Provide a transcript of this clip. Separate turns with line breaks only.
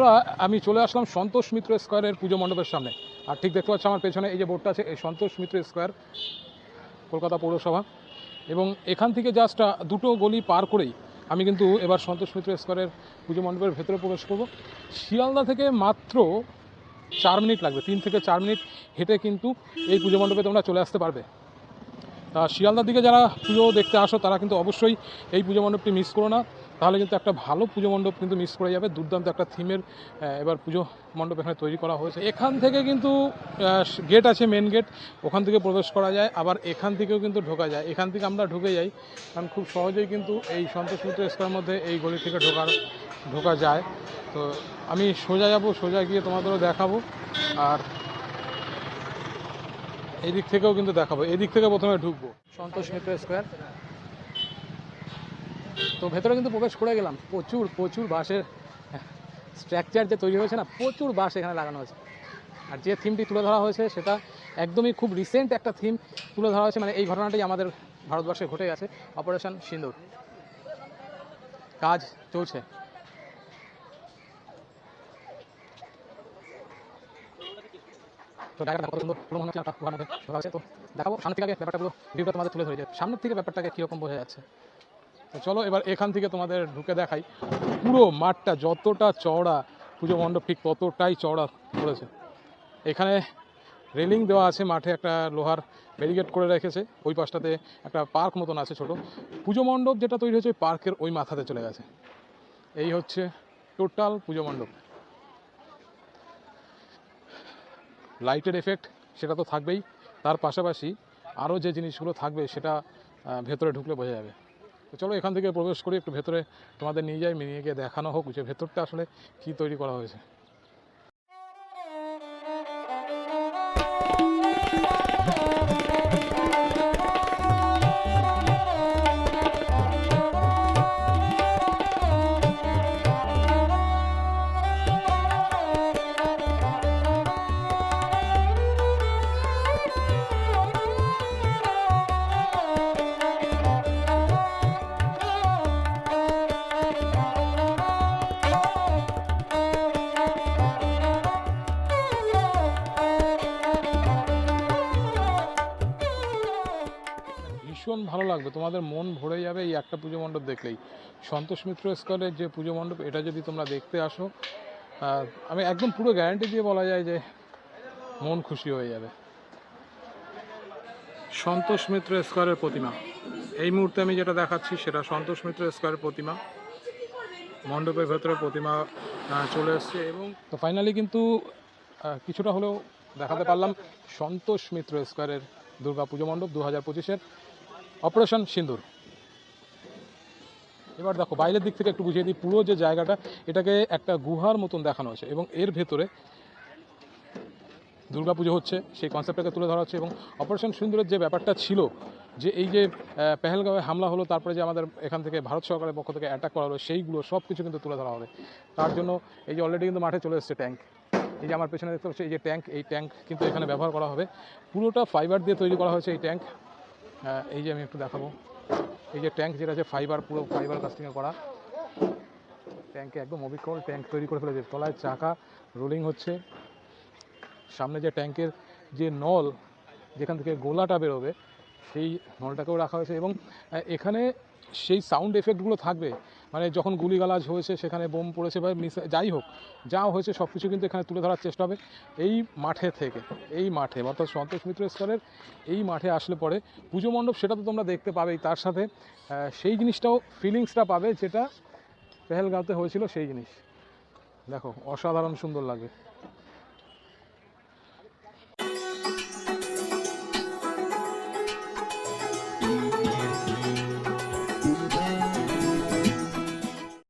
বন্ধুরা, আমি চলে আসলাম সন্তোষ মিত্র স্কোয়ারের পুজো মণ্ডপের সামনে। আর ঠিক দেখতে পাচ্ছি আমার পেছনে এই যে বোর্ডটা আছে, এই সন্তোষ মিত্র স্কোয়ার, কলকাতা পৌরসভা। এবং এখান থেকে জাস্ট দুটো গলি পার করেই আমি কিন্তু এবার সন্তোষ মিত্র স্কোয়ারের পুজো মণ্ডপের ভেতরে প্রবেশ করব। শিয়ালদা থেকে মাত্র চার মিনিট লাগবে, তিন থেকে চার মিনিট হেঁটে কিন্তু এই পুজো মণ্ডপে তোমরা চলে আসতে পারবে। তা শিয়ালদার দিকে যারা পুজো দেখতে আসো, তারা কিন্তু অবশ্যই এই পুজো মণ্ডপটি মিস করো না। তাহলে কিন্তু একটা ভালো পুজো মণ্ডপ কিন্তু মিস করে যাবে। দুর্দান্ত একটা থিমের এবার পুজো মণ্ডপ এখানে তৈরি করা হয়েছে। এখান থেকে কিন্তু গেট আছে মেন গেট ওখান থেকে প্রবেশ করা যায়। আবার এখান থেকেও কিন্তু ঢোকা যায়। এখান থেকে আমরা ঢুকে যাই, কারণ খুব সহজেই কিন্তু এই সন্তোষ মিত্র স্কোয়ার মধ্যে এই গলি থেকে ঢোকার, ঢোকা যায়। তো আমি সোজা যাব, সোজা গিয়ে তোমাদেরও দেখাবো। আর এই দিক থেকেও কিন্তু দেখাবো। এই দিক থেকে প্রথমে ঢুকবো। সন্তোষ মিত্র স্কোয়ার তো ভেতরে কিন্তু প্রবেশ করে গেলাম। প্রচুর প্রচুর বাঁশের স্ট্রাকচার যে তৈরি হয়েছে না, প্রচুর বাঁশ এখানে লাগানো হয়েছে আর যে থিমটি তুলে ধরা হয়েছে সেটা একদমই খুব রিসেন্ট একটা থিম তুলে ধরা হয়েছে মানে এই ঘটনাটাই আমাদের ভারতবর্ষে ঘটে গেছে অপারেশন সিন্দুর। কাজ চলছে। তো জায়গাটা কত সুন্দর তো দেখাবো সামনে থেকে ব্যাপারটা পুরো ভিউটা তোমাদের তুলে ধরে যায় সামনের থেকে ব্যাপারটাকে কীরকম বোঝা যাচ্ছে। তো চলো এবার এখান থেকে তোমাদের ঢুকে দেখাই। পুরো মাঠটা যতটা চওড়া পুজো মণ্ডপ, ঠিক ততটাই চওড়া করেছে। এখানে রেলিং দেওয়া আছে, মাঠে একটা লোহার ব্যারিকেড করে রেখেছে। ওই পাশটাতে একটা পার্ক মতন আছে ছোট। পুজো মণ্ডপ যেটা তৈরি হয়েছে, ওই পার্কের ওই মাথাতে চলে গেছে। এই হচ্ছে টোটাল পুজো মণ্ডপ। লাইটের এফেক্ট সেটা তো থাকবেই। তার পাশাপাশি আরও যে জিনিসগুলো থাকবে সেটা ভেতরে ঢুকলে বোঝা যাবে। তো চলো এখান থেকে প্রবেশ করি, একটু ভেতরে তোমাদের নিয়ে যাই, নিয়ে গিয়ে দেখানো হোক যে ভেতরটা আসলে কী তৈরি করা হয়েছে। ভীষণ ভালো লাগবে। তোমাদের মন ভরে যাবে এই একটা পুজো মণ্ডপ দেখলেই। সন্তোষ মিত্র স্কলের যে পুজো মণ্ডপ, এটা যদি তোমরা দেখতে আসো আমি একদম পুরো গ্যারান্টি দিয়ে বলা যায় যে মন খুশি হয়ে যাবে। সন্তোষ মিত্র স্কোয়ারের প্রতিমা। এই মুহূর্তে আমি যেটা দেখাচ্ছি সেটা সন্তোষ মিত্র স্কোয়ারের প্রতিমা। মণ্ডপের ভেতরে প্রতিমা চলে এসছে এবং তো ফাইনালি কিন্তু কিছুটা হলেও দেখাতে পারলাম সন্তোষ মিত্র স্কোয়ারের দুর্গা পুজো মণ্ডপ দু হাজার পঁচিশের। অপারেশন সিন্দুর। এবার দেখো, বাইরের দিক থেকে একটু বুঝিয়ে দিই, পুরো যে জায়গাটা, এটাকে একটা গুহার মতন দেখানো হয়েছে এবং এর ভেতরে দুর্গাপুজো হচ্ছে, সেই কনসেপ্টটাকে তুলে ধরা হচ্ছে এবং অপারেশন সিন্দুরের যে ব্যাপারটা ছিল, যে এই যে পেহেলগাঁওয়ে হামলা হলো, তারপরে যে আমাদের এখান থেকে ভারত সরকারের পক্ষ থেকে অ্যাটাক করা হলো, সেইগুলো সব কিছু কিন্তু তুলে ধরা হবে। তার জন্য এই যে অলরেডি কিন্তু মাঠে চলে এসেছে ট্যাঙ্ক এই যে আমার পেছনে দেখতে পাচ্ছি, এই যে ট্যাঙ্ক এই ট্যাঙ্ক কিন্তু এখানে ব্যবহার করা হবে। পুরোটা ফাইবার দিয়ে তৈরি করা হয়েছে এই ট্যাঙ্ক এই যে আমি একটু দেখাবো। এই যে ট্যাঙ্ক যেটা আছে ফাইবার পুরো ফাইবার কাস্টিংয়ে করা। ট্যাঙ্কে একদম অবিকল ট্যাঙ্ক তৈরি করে ফেলেছে। তলায় চাকা রোলিং হচ্ছে। সামনে যে ট্যাঙ্কের যে নল, যেখান থেকে গোলাটা বেরোবে সেই নলটাকেও রাখা হয়েছে এবং এখানে সেই সাউন্ড এফেক্টগুলো থাকবে। মানে যখন গুলিগালাজ হয়েছে, সেখানে বোম পড়েছে বা মিস যাই হোক, যা হয়েছে সব কিছু কিন্তু এখানে তুলে ধরার চেষ্টা হবে এই মাঠে থেকে, এই মাঠে। অর্থাৎ সন্তোষ মিত্র স্তরের এই মাঠে আসলে পরে পুজো মণ্ডপ, সেটা তো তোমরা দেখতে পাবেই। তার সাথে সেই জিনিসটাও ফিলিংসটা পাবে, যেটা পেহেলগাঁওতে হয়েছিল সেই জিনিস। দেখো, অসাধারণ সুন্দর লাগবে